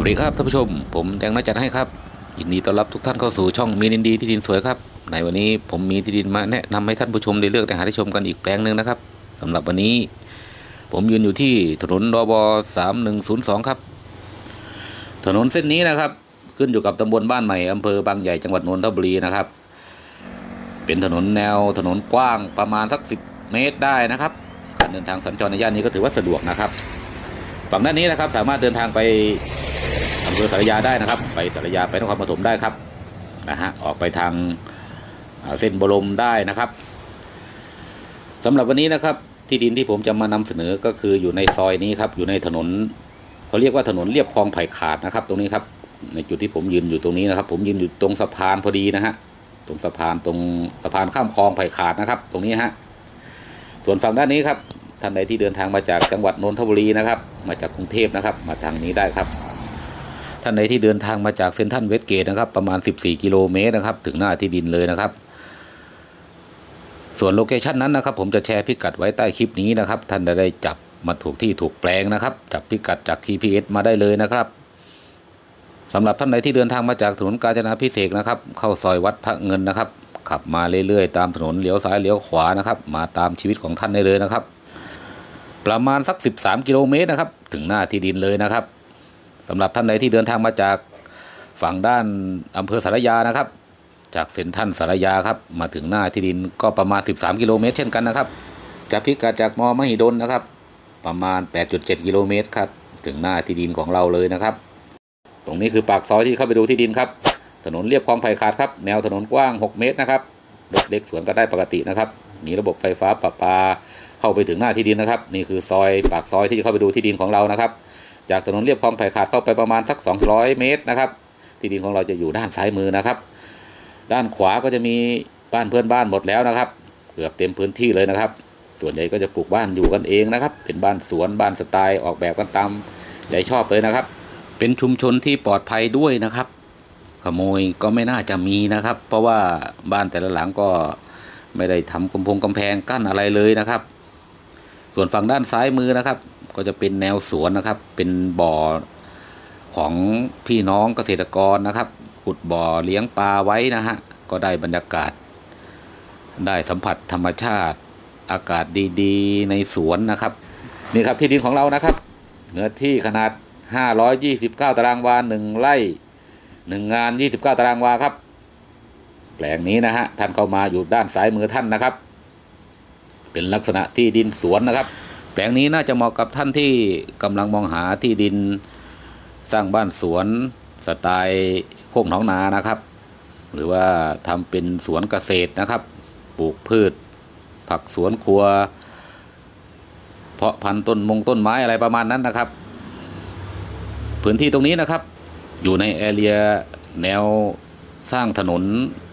วัสดีครับท่านผู้ชม ผมแดงนัดจัดให้ครับยินดีต้อนรับทุกท่านเข้าสู่ช่องมีดินดีที่ดินสวยครับ ในวันนี้ผมมีที่ดินมาแนะนำให้ท่านผู้ชมได้เลือกได้หาได้ชมกันอีกแปลงหนึ่งนะครับสำหรับวันนี้ ผมยืนอยู่ที่ถนนรบสามหนึ่งศูนย์สองครับ ถนนเส้นนี้นะครับ ขึ้นอยู่กับตำบลบ้านใหม่อำเภอบางใหญ่จังหวัดนนทบุรีนะครับ เป็นถนนแนวถนนกว้างประมาณสักสิบเมตรได้นะครับการเดินทางสัญจรในย่านนี้ก็ถือว่าสะดวกนะครับ ฝั่งด้านนี้นะครับสามารถเดินทางไป อำเภอสารยาได้นะครับ ไปสารยาไปนครปฐมได้ครับนะฮะออกไปทางเส้นบรมได้นะครับสำหรับวันนี้นะครับ ที่ดินที่ผมจะมานำเสนอก็คืออยู่ในซอยนี้ครับ อยู่ในถนนเขาเรียกว่าถนนเรียบคลองไผ่ขาดนะครับ ตรงนี้ครับ ในจุดที่ผมยืนอยู่ตรงนี้นะครับ ผมยืนอยู่ตรงสะพานพอดีนะฮะตรงสะพานตรงสะพานข้ามคลองไผ่ขาดนะครับ ตรงนี้ฮะส่วนฝั่งด้านนี้ครับท่านใดที่เดินทางมาจากจังหวัดนนทบุรีนะครับ มาจากกรุงเทพนะครับ มาทางนี้ได้ครับ ท่านใดที่เดินทางมาจากเซนทัลเวสเกตนะครับประมาณ 14 กิโลเมตรนะครับ ถึงหน้าที่ดินเลยนะครับ ส่วนโลเคชันนั้นนะครับ ผมจะแชร์พิกัดไว้ใต้คลิปนี้นะครับ ท่านจะได้จับมาถูกที่ถูกแปลงนะครับ จับพิกัดจาก GPS มาได้เลยนะครับสำหรับท่านใดที่เดินทางมาจากถนนกาญจนาพิเศษนะครับ เข้าซอยวัดพระเงินนะครับ ขับมาเรื่อยๆ ตามถนนเลี้ยวซ้ายเลี้ยวขวานะครับ มาตามชีวิตของท่านได้เลยนะครับ ประมาณสัก 13 กิโลเมตรนะครับ ถึงหน้าที่ดินเลยนะครับ สำหรับท่านใดที่เดินทางมาจากฝั่งด้านอำเภอสารยานะครับ จากเซ็นทรัลสารยาครับ มาถึงหน้าที่ดินก็ประมาณ 13 กิโลเมตร เช่นกันนะครับ จากพิกัดจากมอมหิดลนะครับ ประมาณ 8.7 กิโลเมตรครับถึงหน้าที่ดินของเราเลยนะครับ ตรงนี้คือปากซอยที่เข้าไปดูที่ดินครับ ถนนเรียบคลองไผ่ขาดครับ แนวถนนกว้าง 6 เมตรนะครับรถเล็กสวนก็ได้ปกตินะครับมีระบบไฟฟ้าประปาเข้าไปถึงหน้าที่ดินนะครับ นี่คือซอยปากซอยที่เข้าไปดูที่ดินของเรานะครับ จากถนนเรียบคลองไผ่ขาดเข้าไปประมาณสัก 200 เมตรนะครับที่ดินของเราจะอยู่ด้านซ้ายมือนะครับ ด้านขวาก็จะมีบ้านเพื่อนบ้านหมดแล้วนะครับ เกือบเต็มพื้นที่เลยนะครับ ส่วนใหญ่ก็จะปลูกบ้านอยู่กันเองนะครับ เป็นบ้านสวนบ้านสไตล์ออกแบบกันตามใจชอบเลยนะครับ เป็นชุมชนที่ปลอดภัยด้วยนะครับ ขโมยก็ไม่น่าจะมีนะครับ เพราะว่าบ้านแต่ละหลังก็ไม่ได้ทำกำพงกำแพงกั้นอะไรเลยนะครับ ส่วนฝั่งด้านซ้ายมือนะครับ ก็จะเป็นแนวสวนนะครับ เป็นบ่อของพี่น้องเกษตรกรนะครับ ขุดบ่อเลี้ยงปลาไว้นะฮะก็ได้บรรยากาศ ได้สัมผัสธรรมชาติ อากาศดีๆ ในสวนนะครับ นี่ครับที่ดินของเรานะครับ เนื้อที่ขนาด 529 ตารางวาหนึ่งไร่หนึ่งงาน 29 ตารางวาครับ แปลงนี้นะฮะท่านเข้ามาอยู่ด้านซ้ายมือท่านนะครับ เป็นลักษณะที่ดินสวนนะครับ ลงนี้น่าจะเหมาะกับท่านที่กำลังมองหาที่ดินสร้างบ้านสวนสไตล์โคกหนองนานะครับ หรือว่าทำเป็นสวนเกษตรนะครับ ปลูกพืช ผักสวนครัว เพาะพันธุ์ต้นมงต้นไม้อะไรประมาณนั้นนะครับ พื้นที่ตรงนี้นะครับ อยู่ในแอเรียแนวสร้างถนน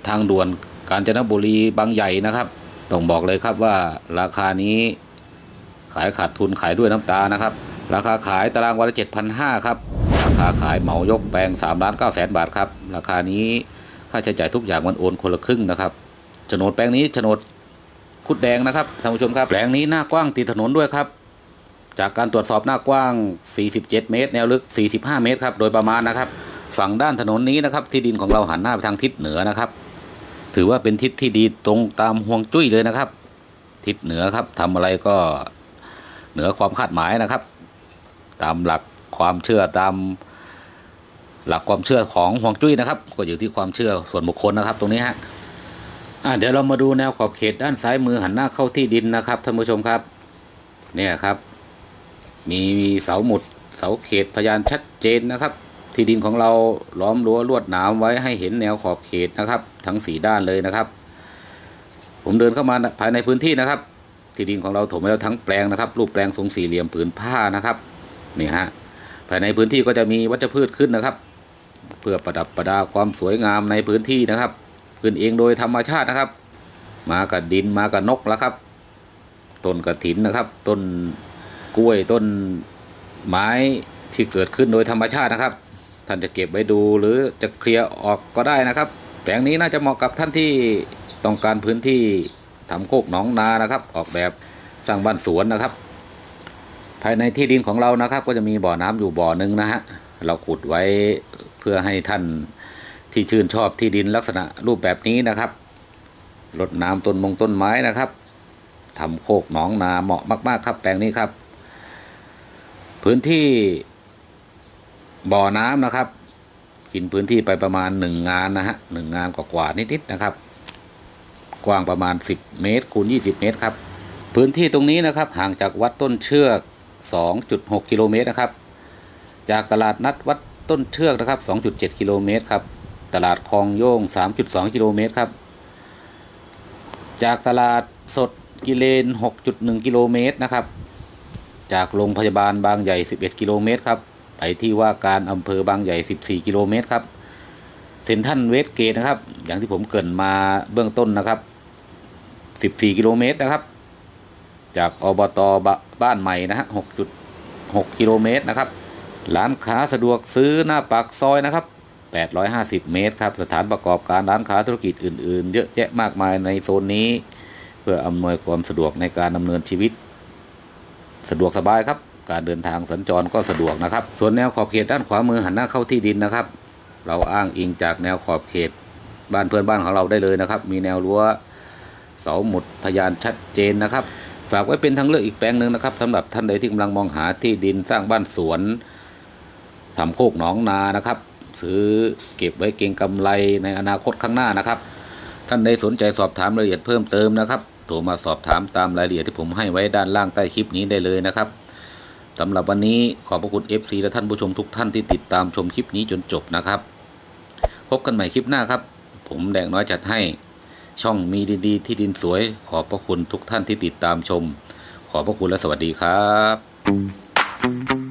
ทางด่วนกาญจนบุรีบางใหญ่นะครับ ต้องบอกเลยครับว่าราคานี้ ขายขาดทุนขายด้วยน้ำตานะครับ ราคาขายตารางวันละเจ็ดพันห้าครับราคาขายเหมายกแปลงสามล้านเก้าแสนบาทครับราคานี้ค่าใช้จ่ายทุกอย่างมันโอนคนละครึ่งนะครับโฉนดแปลงนี้โฉนดคุดแดงนะครับท่านผู้ชมครับแปลงนี้หน้ากว้างติดถนนด้วยครับ จากการตรวจสอบหน้ากว้าง 47 เมตร แนวลึก 45 เมตรครับโดยประมาณนะครับ ฝั่งด้านถนนนี้นะครับ ที่ดินของเราหันหน้าไปทางทิศเหนือนะครับ ถือว่าเป็นทิศที่ดีตรงตามห่วงจุ้ยเลยนะครับ ทิศเหนือครับทำอะไรก็ เหนือความคาดหมายนะครับ ตามหลักความเชื่อตามหลักความเชื่อของหวงจุ้ยนะครับ ก็อยู่ที่ความเชื่อส่วนบุคคลนะครับ ตรงนี้ฮะอะเดี๋ยวเรามาดูแนวขอบเขตด้านซ้ายมือหันหน้าเข้าที่ดินนะครับท่านผู้ชมครับ เนี่ยครับ มีเสาหมุดเสาเขตพยานชัดเจนนะครับ ที่ดินของเราล้อมรั้วลวดหนามไว้ให้เห็นแนวขอบเขตนะครับ ทั้งสีด้านเลยนะครับ ผมเดินเข้ามาภายในพื้นที่นะครับ ที่ดินของเราถมไปแล้วทั้งแปลงนะครับ รูปแปลงทรงสี่เหลี่ยมผืนผ้านะครับนี่ฮะภายในพื้นที่ก็จะมีวัชพืชขึ้นนะครับ เพื่อประดับประดาความสวยงามในพื้นที่นะครับขึ้นเองโดยธรรมชาตินะครับ มากับดินมากับนกแล้วครับต้นกระถินนะครับต้นกล้วยต้นไม้ที่เกิดขึ้นโดยธรรมชาตินะครับ ท่านจะเก็บไว้ดูหรือจะเคลียร์ออกก็ได้นะครับ แปลงนี้น่าจะเหมาะกับท่านที่ต้องการพื้นที่ ทำโคกหนองนานะครับ ออกแบบสร้างบ้านสวนนะครับ ภายในที่ดินของเรานะครับ ก็จะมีบ่อน้ำอยู่บ่อหนึ่งนะฮะเราขุดไว้เพื่อให้ท่านที่ชื่นชอบที่ดินลักษณะรูปแบบนี้นะครับรดน้ำต้นมงต้นไม้นะครับทำโคกหนองนาเหมาะมาก ๆ ครับแปลงนี้ครับ พื้นที่บ่อน้ำนะครับ กินพื้นที่ไปประมาณหนึ่งงานนะฮะหนึ่งงานกว่าๆนิด ๆ นะครับ กว้างประมาณ 10 เมตรคูณ20 เมตรครับ พื้นที่ตรงนี้นะครับห่างจากวัดต้นเชือก 2.6 กิโลเมตรนะครับ จากตลาดนัดวัดต้นเชือกนะครับ 2.7 กิโลเมตรครับ ตลาดคลองโยง 3.2 กิโลเมตรครับ จากตลาดสดกิเลน 6.1 กิโลเมตรนะครับ จากโรงพยาบาลบางใหญ่ 11 กิโลเมตรครับ ไปที่ว่าการอำเภอบางใหญ่ 14 กิโลเมตรครับเซ็นทรัลเวสเกตนะครับ อย่างที่ผมเกินมาเบื้องต้นนะครับ 14 กิโลเมตรนะครับ จากอบตบบ้านใหม่นะฮะ6.6 กิโลเมตรนะครับ ร้านค้าสะดวกซื้อหน้าปากซอยนะครับ 850 เมตรครับ สถานประกอบการร้านค้าธุรกิจอื่น ๆ เยอะแยะมากมายในโซนนี้ เพื่ออำนวยความสะดวกในการดำเนินชีวิต สะดวกสบายครับ การเดินทางสัญจรก็สะดวกนะครับ ส่วนแนวขอบเขตด้านขวามือหันหน้าเข้าที่ดินนะครับ เราอ้างอิงจากแนวขอบเขตบ้านเพื่อนบ้านของเราได้เลยนะครับ มีแนวรั้ว เสาหมุดพยานชัดเจนนะครับ ฝากไว้เป็นทางเลือกอีกแปลงหนึ่งนะครับสำหรับท่านใดที่กำลังมองหาที่ดินสร้างบ้านสวนทำโคกหนองนานะครับ ซื้อเก็บไว้เก็งกำไรในอนาคตข้างหน้านะครับ ท่านใดสนใจสอบถามรายละเอียดเพิ่มเติมนะครับโทรมาสอบถามตามรายละเอียดที่ผมให้ไว้ด้านล่างใต้คลิปนี้ได้เลยนะครับสำหรับวันนี้ขอบพระคุณ FC และท่านผู้ชมทุกท่านที่ติดตามชมคลิปนี้จนจบนะครับ พบกันใหม่คลิปหน้าครับ ผมแดงน้อยจัดให้ ช่องมีดีๆ ที่ดินสวย ขอบพระคุณทุกท่านที่ติดตามชม ขอบพระคุณและสวัสดีครับ